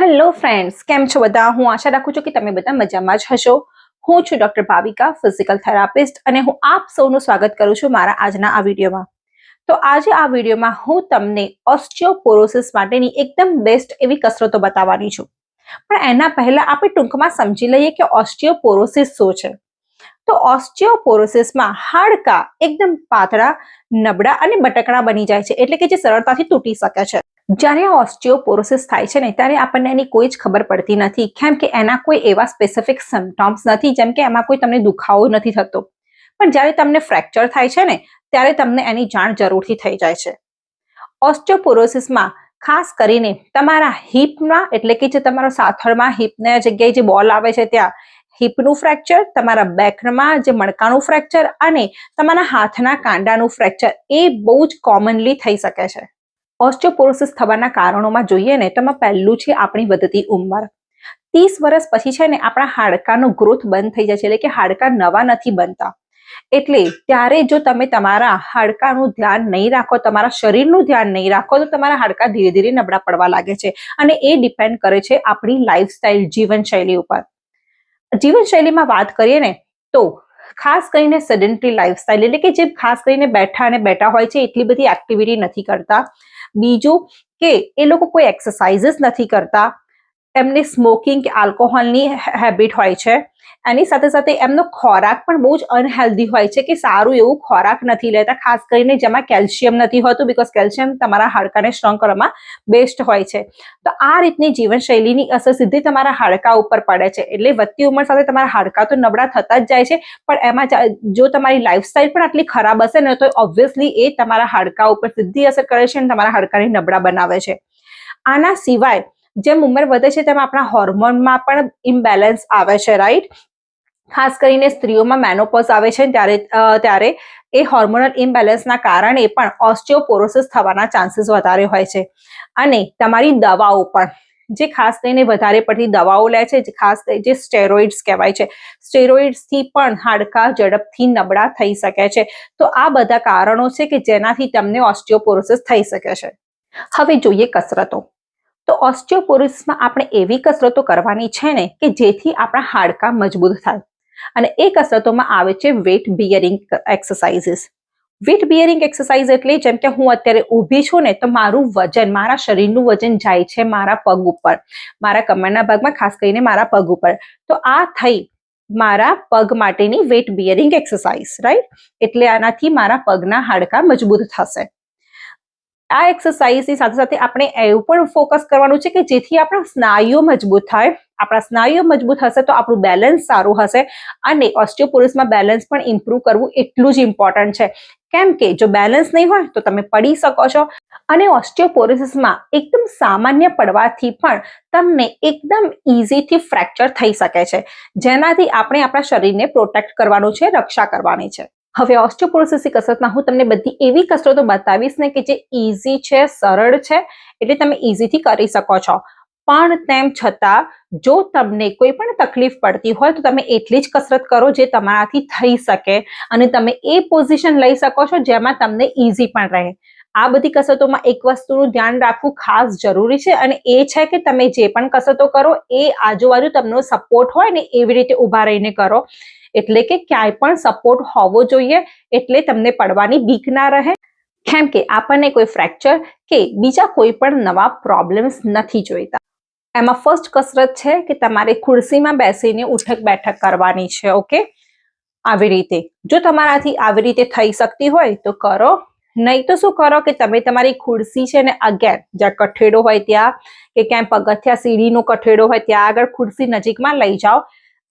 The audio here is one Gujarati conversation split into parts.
હેલો ફ્રેન્ડ્સ કેમ છો બધા? હું આશા રાખું છું કે તમે બધા મજામાં જ હશો. હું છું ડોક્ટર ભાવિકા ફિઝિકલ થેરાપિસ્ટ અને હું આપ સૌનું સ્વાગત કરું છું મારા આજના આ વિડીયોમાં. તો આજે આ વિડીયોમાં હું તમને ઓસ્ટિયોપોરોસિસ માટેની એકદમ બેસ્ટ એવી કસરતો બતાવવાની છું. પણ એના પહેલા આપણે ટૂંકમાં સમજી લઈએ કે ઓસ્ટિયોપોરોસિસ શું છે. તો ઓસ્ટિયોપોરોસિસમાં હાડકા એકદમ પાતળા, નબળા અને બટકડા બની જાય છે. એટલે કે જે સરળતાથી તૂટી શકે છે. જ્યારે આ ઓસ્ટિયોપોરોસિસ થાય છે ને, ત્યારે આપણને એની કોઈ જ ખબર પડતી નથી. કેમ કે એના કોઈ એવા સ્પેસિફિક સિમ્ટોમ્સ નથી, જેમ કે એમાં કોઈ તમને દુખાવો નથી થતો. પણ જ્યારે તમને ફ્રેક્ચર થાય છે ને, ત્યારે તમને એની જાણ જરૂરથી થઈ જાય છે. ઓસ્ટિયોપોરોસિસમાં ખાસ કરીને તમારા હિપમાં એટલે કે જે તમારો સાથળમાં હિપના જગ્યાએ જે બોલ આવે છે ત્યાં હિપનું ફ્રેક્ચર તમારા બેકમાં જે મણકાનું ફ્રેક્ચર અને તમારા હાથના કાંડાનું ફ્રેક્ચર એ બહુ જ કોમનલી થઈ શકે છે. ઓસ્ટિયોપોરોસિસ થવાના કારણોમાં જોઈએ ને તેમાં પહેલું છે આપણી વધતી ઉંમર. ત્રીસ વર્ષ પછી છે ને, આપણા હાડકાનો ગ્રોથ બંધ થઈ જાય છે, એટલે કે હાડકા નવા નથી બનતા. એટલે ત્યારે જો તમે તમારા હાડકાનું ધ્યાન નહીં રાખો, તમારા શરીરનું ધ્યાન નહીં રાખો, તો તમારા હાડકા ધીરે ધીરે નબળા પડવા લાગે છે. અને એ ડિપેન્ડ કરે છે આપણી લાઈફસ્ટાઈલ, જીવનશૈલી ઉપર. જીવનશૈલીમાં વાત કરીએ ને, તો ખાસ કરીને સેડેન્ટરી લાઈફસ્ટાઈલ, એટલે કે જે ખાસ કરીને બેઠા અને બેઠા હોય છે, એટલી બધી એક્ટિવિટી નથી કરતા. બીજું કે એ લોકો કોઈ એક્સરસાઇઝીસ નથી કરતા એમને સ્મોકિંગ કે આલ્કોહોલની હેબિટ હોય છે. એની સાથે સાથે એમનો ખોરાક પણ બહુ જ અનહેલ્ધી હોય છે કે સારું એવું ખોરાક નથી લેતા, ખાસ કરીને જેમાં કેલ્શિયમ નથી હોતું બીકોઝ કેલ્શિયમ તમારા હાડકાને સ્ટ્રોંગ કરવામાં બેસ્ટ હોય છે. તો આ રીતની જીવનશૈલીની અસર સીધી તમારા હાડકા ઉપર પડે છે. એટલે વધતી ઉંમર સાથે તમારા હાડકા તો નબળા થતા જ જાય છે, પણ એમાં જો તમારી લાઈફસ્ટાઈલ પણ આટલી ખરાબ હશે ને, તો ઓબ્વિયસલી એ તમારા હાડકા ઉપર સીધી અસર કરે છે અને તમારા હાડકાને નબળા બનાવે છે. આના સિવાય જેમ ઉંમર વધે છે તેમ આપણા હોર્મોનમાં પણ ઇમ્બેલેન્સ આવે છે રાઈટ ખાસ કરીને સ્ત્રીઓમાં મેનોપોઝ આવે છે ત્યારે ત્યારે એ હોર્મોનલ ઇમ્બેલેન્સના કારણે પણ ઓસ્ટિયોપોરોસિસ થવાના ચાન્સીસ વધારે હોય છે. અને તમારી દવાઓ પણ, જે ખાસ કરીને વધારે પડતી દવાઓ લે છે ખાસ જે સ્ટેરોઇડ્સ કહેવાય છે. સ્ટેરોઇડ્સથી પણ હાડકા ઝડપથી નબળા થઈ શકે છે. તો આ બધા કારણો છે કે જેનાથી તમને ઓસ્ટિયોપોરોસિસ થઈ શકે છે. હવે જોઈએ કસરતો. તો ઓસ્ટિયોપોરિસમાં આપણે એવી કસરતો કરવાની છે ને કે જેથી આપણા હાડકા મજબૂત થાય. અને એ કસરતોમાં આવે છે weight bearing exercises weight bearing exercise એટલે જેમ કે હું અત્યારે ઊભી છું ને તો મારું વજન, મારા શરીરનું વજન જાય છે મારા પગ ઉપર. મારા કમરના ભાગમાં ખાસ કરીને મારા પગ ઉપર. તો આ થઈ મારા પગ માટેની વેટ બિયરિંગ એક્સરસાઇઝ રાઈટ એટલે આનાથી મારા પગના હાડકા મજબૂત થશે. આ એક્સરસાઇઝની સાથે સાથે આપણે એવું પણ ફોકસ કરવાનું છે કે જેથી આપણા સ્નાયુઓ મજબૂત થાય. આપણા સ્નાયુઓ મજબૂત હશે તો આપણું બેલેન્સ સારું હશે અને ઓસ્ટિયોપોરોસમાં બેલેન્સ પણ ઇમ્પ્રૂવ કરવું એટલું જ ઇમ્પોર્ટન્ટ છે. કેમ કે જો બેલેન્સ નહીં હોય તો તમે પડી શકો છો અને ઓસ્ટિયોપોરોસિસમાં એકદમ સામાન્ય પડવાથી પણ તમને એકદમ ઇઝીથી ફ્રેક્ચર થઈ શકે છે. જેનાથી આપણે આપણા શરીરને પ્રોટેક્ટ કરવાનું છે, રક્ષા કરવાની છે. હવે ઓસ્ટિયોપોરોસિસની કસરતમાં હું તમને બધી એવી કસરતો બતાવીશ ને કે જે ઇઝી છે, સરળ છે, એટલે તમે ઇઝીથી કરી શકો છો. પણ તેમ છતાં, જો તમને કોઈ પણ તકલીફ પડતી હોય, તો તમે એટલી જ કસરત કરો જે તમારાથી થઈ શકે અને તમે એ પોઝિશન લઈ શકો છો જેમાં તમને ઇઝી પણ રહે. આ બધી કસરતોમાં એક વસ્તુનું ધ્યાન રાખવું ખાસ જરૂરી છે અને એ છે કે તમે જે પણ કસરતો કરો, એ આજુબાજુ તમને સપોર્ટ હોય ને એવી રીતે ઊભા રહીને કરો. એટલે કે ક્યાંય પણ સપોર્ટ હોવો જોઈએ, એટલે તમને પડવાની બીક ના રહે. કેમ કે આપણને કોઈ ફ્રેક્ચર કે બીજા કોઈ પણ નવા પ્રોબ્લેમ્સ નથી જોઈતા. એમાં ફર્સ્ટ કસરત છે કે તમારે ખુરશીમાં બેસીને ઉઠક બેઠક કરવાની છે ઓકે આવી રીતે. જો તમારાથી આવી રીતે થઈ શકતી હોય તો કરો. નહીં તો શું કરો કે તમે તમારી ખુરશી છે ને અગેન, જ્યાં કઠેડો હોય ત્યાં, કે ક્યાંય પગથિયા સીડીનો કઠેડો હોય ત્યાં આગળ ખુરશી નજીકમાં લઈ જાઓ.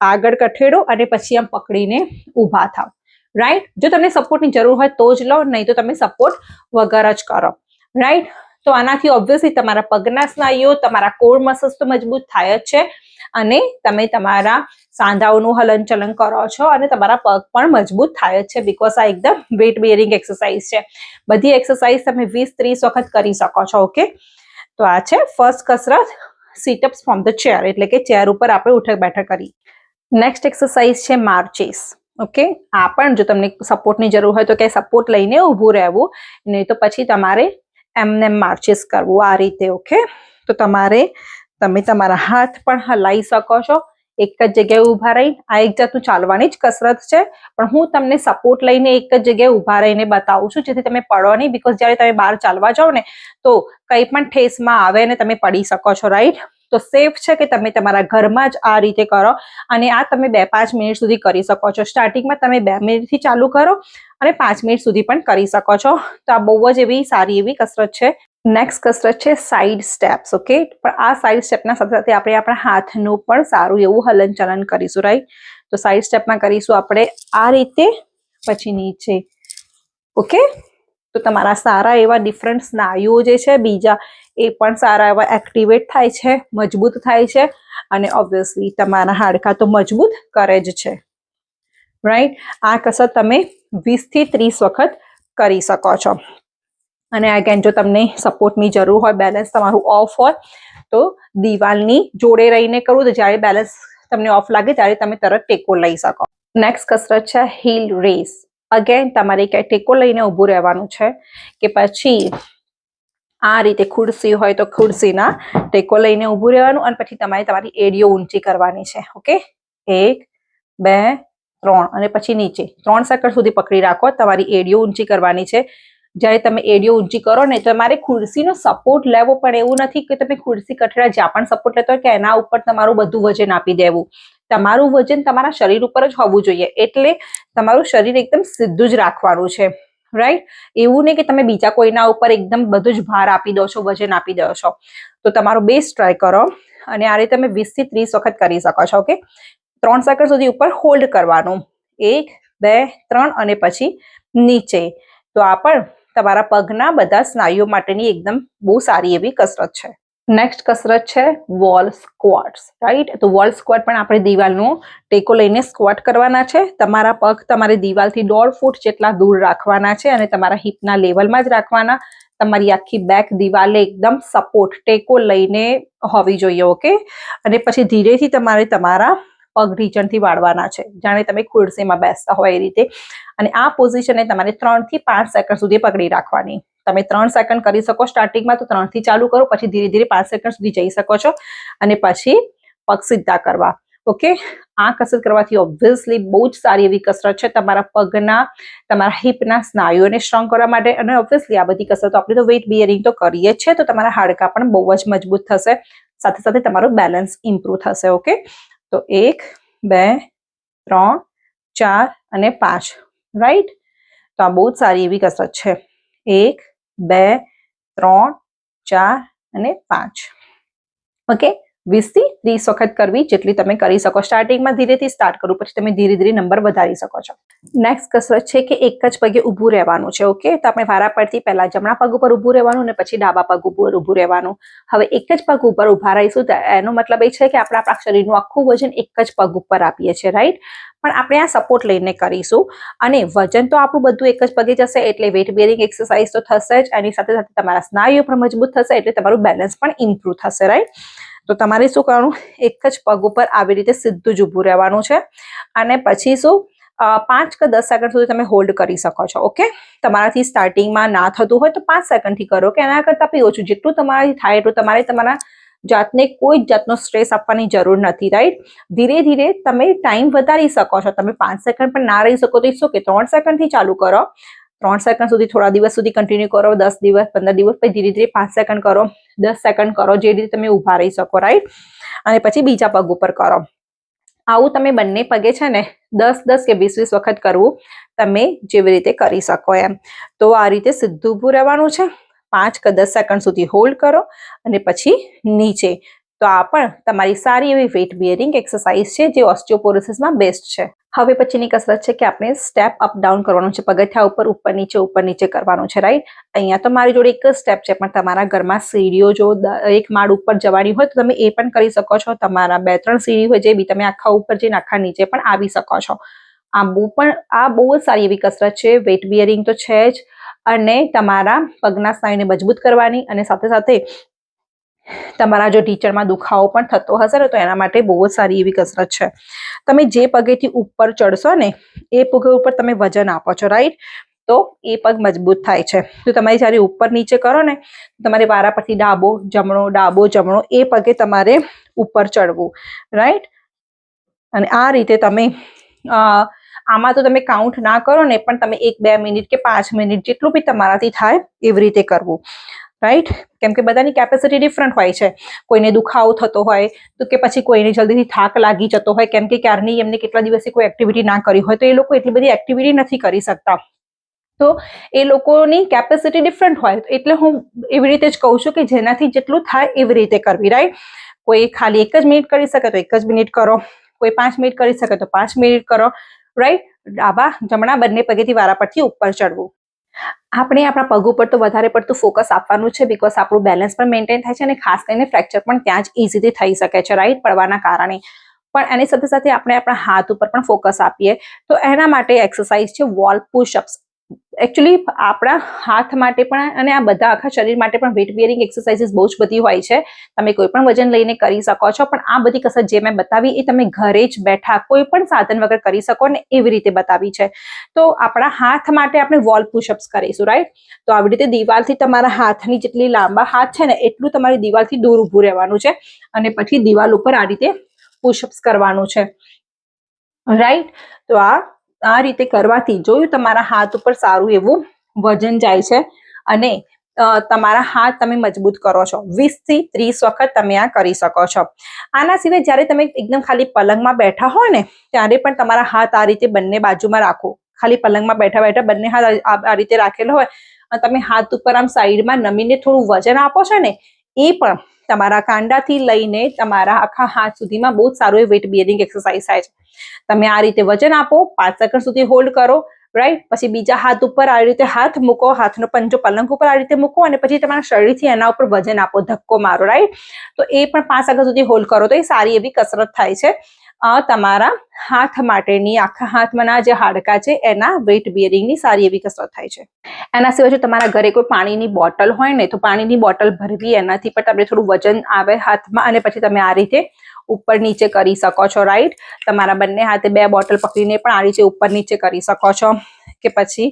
આગળ કઠેડો અને પછી આમ પકડીને ઊભા થાવ રાઈટ જો તમને સપોર્ટની જરૂર હોય તો જ લો, નહીં તો તમે સપોર્ટ વગર જ કરો. રાઈટ તો આનાથી ઓબ્વિયસલી તમારા પગના સ્નાયુઓ, તમારા કોર મસલ્સ તો મજબૂત થાય જ છે. અને તમે તમારા સાંધાઓનું હલન ચલન કરો છો અને તમારા પગ પણ મજબૂત થાય છે બિકોઝ આ એકદમ વેટ બેરિંગ એક્સરસાઇઝ છે. બધી એક્સરસાઇઝ તમે વીસ ત્રીસ વખત કરી શકો છો ઓકે તો આ છે ફર્સ્ટ કસરત સીટઅપ્સ ફ્રોમ ધ ચેર એટલે કે ચેર ઉપર આપણે ઉઠક બેઠક કરી. નેક્સ્ટ એક્સરસાઇઝ છે માર્ચિસ ઓકે આ પણ જો તમને સપોર્ટની જરૂર હોય તો કે સપોર્ટ લઈને ઊભું રહેવું, નહીં તો પછી તમારે એમને માર્ચિસ કરવું, આ રીતે ઓકે તો તમારે તમે તમારા હાથ પણ હલાવી શકો છો એક જ જગ્યાએ ઊભા રહી. આ એક જાતનું ચાલવાની જ કસરત છે. પણ હું તમને સપોર્ટ લઈને એક જ જગ્યાએ ઊભા રહીને બતાવું છું, જેથી તમે પડો નહીં. બીકોઝ જ્યારે તમે બહાર ચાલવા જાઓ ને, તો કંઈ પણ ઠેસમાં આવે ને તમે પડી શકો છો રાઈટ તો સેફ છે કે તમે તમારા ઘરમાં જ આ રીતે કરો અને આ તમે બે પાંચ મિનિટ સુધી કરી શકો છો. સ્ટાર્ટિંગમાં તમે બે મિનિટથી ચાલુ કરો અને પાંચ મિનિટ સુધી પણ કરી શકો છો. તો આ બહુ જ એવી સારી એવી કસરત છે. નેક્સ્ટ કસરત છે સાઈડ સ્ટેપ્સ ઓકે પણ આ સાઈડ સ્ટેપના સાથે સાથે આપણે આપણા હાથનું પણ સારું એવું હલનચલન કરીશું રાઈટ તો સાઈડ સ્ટેપમાં કરીશું આપણે આ રીતે, પછી નીચે ઓકે તો તમારા સારા એવા ડિફરન્ટ સ્નાયુઓ જે છે, બીજા એ પણ સારા એવા એક્ટિવેટ થાય છે, મજબૂત થાય છે અને ઓબ્વિયસલી તમારા હાડકાં તો મજબૂત કરે જ છે. રાઈટ આ કસરત તમે વીસથી ત્રીસ વખત કરી શકો છો. અને અગેન જો તમને સપોર્ટની જરૂર હોય બેલેન્સ તમારું ઓફ હોય, તો દિવાલની જોડે રહીને કરવું તો જ્યારે બેલેન્સ તમને ઓફ લાગે ત્યારે તમે તરત ટેકો લઈ શકો. નેક્સ્ટ કસરત છે હિલ રેસ અગેન તમારે ક્યાંય ટેકો લઈને ઊભું રહેવાનું છે કે પછી આ રીતે ખુરશી હોય તો ખુરશીના ટેકો લઈને ઊભું રહેવાનું અને પછી તમારે તમારી એડીઓ ઊંચી કરવાની છે, ઓકે? એક, બે, ત્રણ અને પછી નીચે. ત્રણ સેકન્ડ સુધી પકડી રાખો, તમારી એડીઓ ઊંચી કરવાની છે. જ્યારે તમે એડીઓ ઊંચી કરો ને તો તમારે ખુરશીનો સપોર્ટ લેવો પણ એવું નથી કે તમે ખુરશી કઠેડા જ્યાં પણ સપોર્ટ લેતો હોય કે એના ઉપર તમારું બધું વજન આપી દેવું. તમારું વજન તમારા શરીર ઉપર જ હોવું જોઈએ. એટલે તમારું શરીર એકદમ સીધું જ રાખવાનું છે. રાઈટ એવું નહીં કે તમે બીજા કોઈના ઉપર એકદમ બધું જ ભાર આપી દો છો, વજન આપી દો છો. તો તમારો બેસ્ટ ટ્રાય કરો અને આ રીતે તમે વીસથી ત્રીસ વખત કરી શકો છો ઓકે ત્રણ સેકન્ડ સુધી ઉપર હોલ્ડ કરવાનું. એક, બે, ત્રણ અને પછી નીચે. તો આ પણ તમારા પગના બધા સ્નાયુઓ માટેની એકદમ બહુ સારી એવી કસરત છે. નેક્સ્ટ કસરત છે વોલ સ્ક્વોટ્સ રાઈટ તો વોલ સ્ક્વોટ પણ આપણે દિવાલનો ટેકો લઈને સ્ક્વોટ કરવાના છે. તમારા પગ તમારે દિવાલથી દોઢ ફૂટ જેટલા દૂર રાખવાના છે અને તમારા હિપના લેવલમાં જ રાખવાના. તમારી આખી બેક દિવાલે એકદમ સપોર્ટ ટેકો લઈને હોવી જોઈએ ઓકે અને પછી ધીરેથી તમારે તમારા પગ ઢીચણથી વાળવાના છે. જાણે તમે ખુરશીમાં બેસતા હોય એ રીતે. અને આ પોઝિશનને તમારે ત્રણથી પાંચ સેકન્ડ સુધી પકડી રાખવાની. તમે ત્રણ સેકન્ડ કરી શકો સ્ટાર્ટિંગમાં તો ત્રણથી ચાલુ કરો, પછી ધીરે ધીરે પાંચ સેકન્ડ સુધી જઈ શકો છો અને પછી પગ સીધા કરવા. ઓકે આ કસરત કરવાથી ઓબ્વિયસલી બહુ જ સારી એવી કસરત છે તમારા પગના, તમારા હિપના સ્નાયુઓને સ્ટ્રોંગ કરવા માટે અને ઓબ્વિયસલી આ બધી કસરતો આપણે તો વેઇટ બિયરિંગ તો કરીએ જ છે, તો તમારા હાડકા પણ બહુ જ મજબૂત થશે. સાથે સાથે તમારું બેલેન્સ ઇમ્પ્રુવ થશે ઓકે તો એક, બે, ત્રણ, ચાર અને પાંચ રાઈટ તો આ બહુ જ સારી એવી કસરત છે. એક બે ત્રણ ચાર અને પાંચ. ઓકે વીસથી ત્રીસ વખત કરવી જેટલી તમે કરી શકો. સ્ટાર્ટિંગમાં ધીરેથી સ્ટાર્ટ કરો, પછી તમે ધીરે ધીરે નંબર વધારી શકો છો. નેક્સ્ટ કસરત છે કે એક જ પગે ઊભું રહેવાનું છે ઓકે તો આપણે વારા પડતી પહેલા જમણા પગ ઉપર ઊભું રહેવાનું અને પછી ડાબા પગ ઉપર ઊભું રહેવાનું. હવે એક જ પગ ઉપર ઊભા રહીશું એનો મતલબ એ છે કે આપણે આપણા શરીરનું આખું વજન એક જ પગ ઉપર આપીએ છીએ રાઈટ પણ આપણે આ સપોર્ટ લઈને કરીશું. અને વજન તો આપણું બધું એક જ પગે જશે, એટલે વેટ બેરિંગ એક્સરસાઇઝ તો થશે જ. એની સાથે સાથે તમારા સ્નાયુઓ પણ મજબૂત થશે, એટલે તમારું બેલેન્સ પણ ઇમ્પ્રુવ થશે રાઈટ તો તમારે શું કરવાનું? એક જ પગ ઉપર આવી રીતે સીધું જ ઊભું રહેવાનું છે. અને પછી શું? પાંચ કે દસ સેકન્ડ સુધી તમે હોલ્ડ કરી શકો છો, ઓકે? તમારાથી સ્ટાર્ટિંગમાં ના થતું હોય તો પાંચ સેકન્ડથી કરો, કે એના કરતાં બી ઓછું. જેટલું તમારાથી થાય એટલું તમારે તમારા જાતને કોઈ જાતનો સ્ટ્રેસ આપવાની જરૂર નથી, રાઈટ? ધીરે ધીરે તમે ટાઈમ વધારી શકો છો. તમે પાંચ સેકન્ડ પણ ના રહી શકો તો શું કે ત્રણ સેકન્ડથી ચાલુ કરો. ત્રણ સેકન્ડ સુધી થોડા દિવસ સુધી કન્ટિન્યુ કરો, દસ દિવસ, પંદર દિવસ, પછી ધીરે ધીરે પાંચ સેકન્ડ કરો, દસ સેકન્ડ કરો, જે રીતે તમે ઊભા રહી શકો રાઈટ અને પછી બીજા પગ ઉપર કરો. આવું તમે બંને પગે છે ને, દસ દસ કે વીસ વીસ વખત કરવું, તમે જેવી રીતે કરી શકો એમ. તો આ રીતે સીધું ઊભું રહેવાનું છે. પાંચ કે દસ સેકન્ડ સુધી હોલ્ડ કરો અને પછી નીચે તો આ પણ તમારી સારી એવી વેટ બિયરિંગ એક્સરસાઇઝ છે જે ઓસ્ટિયોપોરોસિસમાં બેસ્ટ છે. હવે પછીની કસરત છે કે આપણે સ્ટેપ અપ ડાઉન કરવાનું છે, પગથિયા ઉપર ઉપર નીચે ઉપર નીચે કરવાનું છે રાઈટ અહીંયા તો મારી જોડે એક જ સ્ટેપ છે, પણ તમારા ઘરમાં સીડીઓ જો એક માળ ઉપર જવાની હોય તો તમે એ પણ કરી શકો છો. તમારા બે ત્રણ સીડી હોય જે બી તમે આખા ઉપર જઈને આખા નીચે પણ આવી શકો છો. આ બહુ પણ, આ બહુ જ સારી એવી કસરત છે. વેટ બિયરિંગ તો છે જ અને તમારા પગના સ્નાયુને મજબૂત કરવાની અને સાથે સાથે તમારા જો ટીચરમાં દુખાવો પણ થતો હશે ને, તો એના માટે બહુ જ સારી એવી કસરત છે. તમે જે પગેથી ઉપર ચડશો ને, એ પગે ઉપર તમે વજન આપો છો રાઈટ તો એ પગ મજબૂત થાય છે. તો તમારે જ્યારે ઉપર નીચે કરો ને તમારે વારા પરથી ડાબો જમણો ડાબો જમણો, એ પગે તમારે ઉપર ચડવું રાઈટ અને આ રીતે તમે આમાં તો તમે કાઉન્ટ ના કરો ને, પણ તમે એક બે મિનિટ કે પાંચ મિનિટ જેટલું બી તમારાથી થાય એવી રીતે કરવું. રાઈટ કેમ કે બધાની કેપેસિટી ડિફરન્ટ હોય છે. કોઈને દુખાવો થતો હોય, તો કે પછી કોઈને જલ્દીથી થાક લાગી જતો હોય, કેમ કે ક્યારની એમને કેટલા દિવસથી કોઈ એક્ટિવિટી ના કરી હોય, તો એ લોકો એટલી બધી એક્ટિવિટી નથી કરી શકતા. તો એ લોકોની કેપેસિટી ડિફરન્ટ હોય, એટલે હું એવી રીતે જ કહું છું કે જેનાથી જેટલું થાય એવી રીતે કરવી રાઈટ કોઈ ખાલી એક જ મિનિટ કરી શકે તો એક જ મિનિટ કરો. કોઈ પાંચ મિનિટ કરી શકે તો પાંચ મિનિટ કરો. રાઈટ ડાબા જમણા બંને પગેથી વારા પરથી ઉપર ચડવું. આપણે આપણા પગ ઉપર તો વધારે પડતું ફોકસ આપવાનું છે બીકોઝ આપણું બેલેન્સ પણ મેન્ટેન થાય છે અને ખાસ કરીને ફ્રેક્ચર પણ ત્યાં જ ઇઝીલી થઈ શકે છે રાઈટ પડવાના કારણે. પણ એની સાથે સાથે આપણે આપણા હાથ ઉપર પણ ફોકસ આપીએ. તો એના માટે એક્સરસાઇઝ છે વોલ પુશઅપ્સ એકચ્યુઅલી આપણા હાથ માટે પણ અને આ બધા આખા શરીર માટે પણ વેટ બિયરિંગ એક્સરસાઇઝીસ બહુ જ બધી હોય છે. તમે કોઈ પણ વજન લઈને કરી શકો છો, પણ આ બધી કસરત જે મેં બતાવી એ તમે ઘરે જ બેઠા કોઈ પણ સાધન વગર કરી શકો ને એવી રીતે બતાવી છે. તો આપણા હાથ માટે આપણે વોલ પુશઅપ્સ કરીશું રાઈટ તો આવી રીતે દિવાલથી તમારા હાથની જેટલી લાંબા હાથ છે ને એટલું તમારી દિવાલથી દૂર ઊભું રહેવાનું છે અને પછી દિવાલ ઉપર આ રીતે પુશઅપ્સ કરવાનું છે. રાઈટ તો આ આ રીતે કરવાથી જોયું તમારા હાથ ઉપર સારું એવું વજન જાય છે અને તમારા હાથ તમે મજબૂત કરો છો. વીસથી ત્રીસ વખત તમે આ કરી શકો છો. આના સિવાય જ્યારે તમે એકદમ ખાલી પલંગમાં બેઠા હોય ને, ત્યારે પણ તમારા હાથ આ રીતે બંને બાજુમાં રાખો. ખાલી પલંગમાં બેઠા બેઠા બંને હાથ આ રીતે રાખેલો હોય અને તમે હાથ ઉપર આમ સાઈડમાં નમીને થોડું વજન આપો છો ને, એ પણ તમારા કાંડાથી લઈને તમારા આખા હાથ સુધીમાં બહુ જ સારું એ વેટ બિયરિંગ એક્સરસાઇઝ થાય છે. તમે આ રીતે વજન આપો, પાંચ સેકન્ડ સુધી હોલ્ડ કરો રાઈટ પછી બીજા હાથ ઉપર આ રીતે હાથ મૂકો, હાથનો પંજો પલંગ ઉપર આ રીતે મૂકો અને પછી તમારા શરીરથી એના ઉપર વજન આપો, ધક્કો મારો રાઈટ તો એ પણ પાંચ સેકન્ડ સુધી હોલ્ડ કરો તો એ સારી એવી કસરત થાય છે. તમારા હાથ માટેની, આખા હાથમાંના જે હાડકા છે, એના વેટ બિયરિંગની સારી એવી કસરત થાય છે. એના સિવાય જો તમારા ઘરે કોઈ પાણીની બોટલ હોય ને, તો પાણીની બોટલ ભરવી, એનાથી પણ તમને થોડું વજન આવે હાથમાં અને પછી તમે આ રીતે ઉપર નીચે કરી શકો છો રાઈટ તમારા બંને હાથે બે બોટલ પકડીને પણ આ રીતે ઉપર નીચે કરી શકો છો કે પછી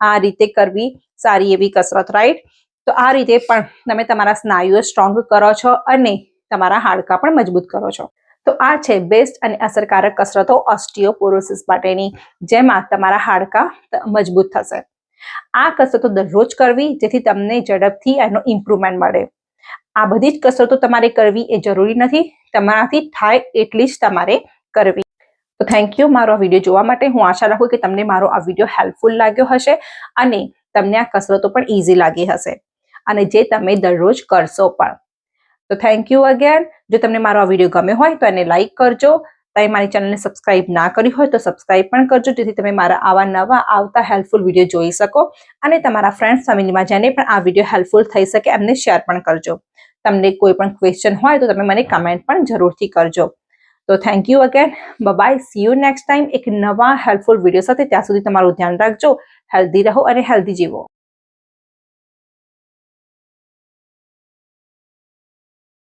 આ રીતે કરવી સારી એવી કસરત રાઈટ તો આ રીતે પણ તમે તમારા સ્નાયુઓ સ્ટ્રોંગ કરો છો અને તમારા હાડકા પણ મજબૂત કરો છો. તો આ છે બેસ્ટ અને અસરકારક કસરતો ઓસ્ટિયોપોરોસિસ માટેની, જેમાં તમારા હાડકા મજબૂત થશે. આ કસરતો દરરોજ કરવી, જેથી તમને ઝડપથી એનો ઇમ્પ્રુવમેન્ટ મળે. આ બધી જ કસરતો તમારે કરવી એ જરૂરી નથી. તમારાથી થાય એટલી જ તમારે કરવી. તો થેન્ક યુ મારો આ વીડિયો જોવા માટે હું આશા રાખું કે તમને મારો આ વીડિયો હેલ્પફુલ લાગ્યો હશે અને તમને આ કસરતો પણ ઇઝી લાગી હશે. અને જે તમે દરરોજ કરશો પણ. તો થેન્ક યુ અગેન જો તમને મારો આ વીડિયો ગમ્યો હોય તો એને લાઇક કરજો. તમે મારી ચેનલને સબસ્ક્રાઇબ ના કરી હોય તો સબસ્ક્રાઇબ પણ કરજો. જેથી તમે મારા આવા નવા આવતા હેલ્પફુલ વીડિયો જોઈ શકો અને તમારા ફ્રેન્ડ્સ ફેમિલીમાં જેને પણ આ વીડિયો હેલ્પફુલ થઈ શકે એમને શેર પણ કરજો. તમને કોઈ પણ ક્વેશ્ચન હોય તો તમે મને કમેન્ટ પણ જરૂરથી કરજો. તો thank you again bye see you next time એક નવા હેલ્પફુલ વીડિયો સાથે ત્યાં સુધી તમારું ધ્યાન રાખજો. હેલ્ધી રહો અને હેલ્ધી જીવો.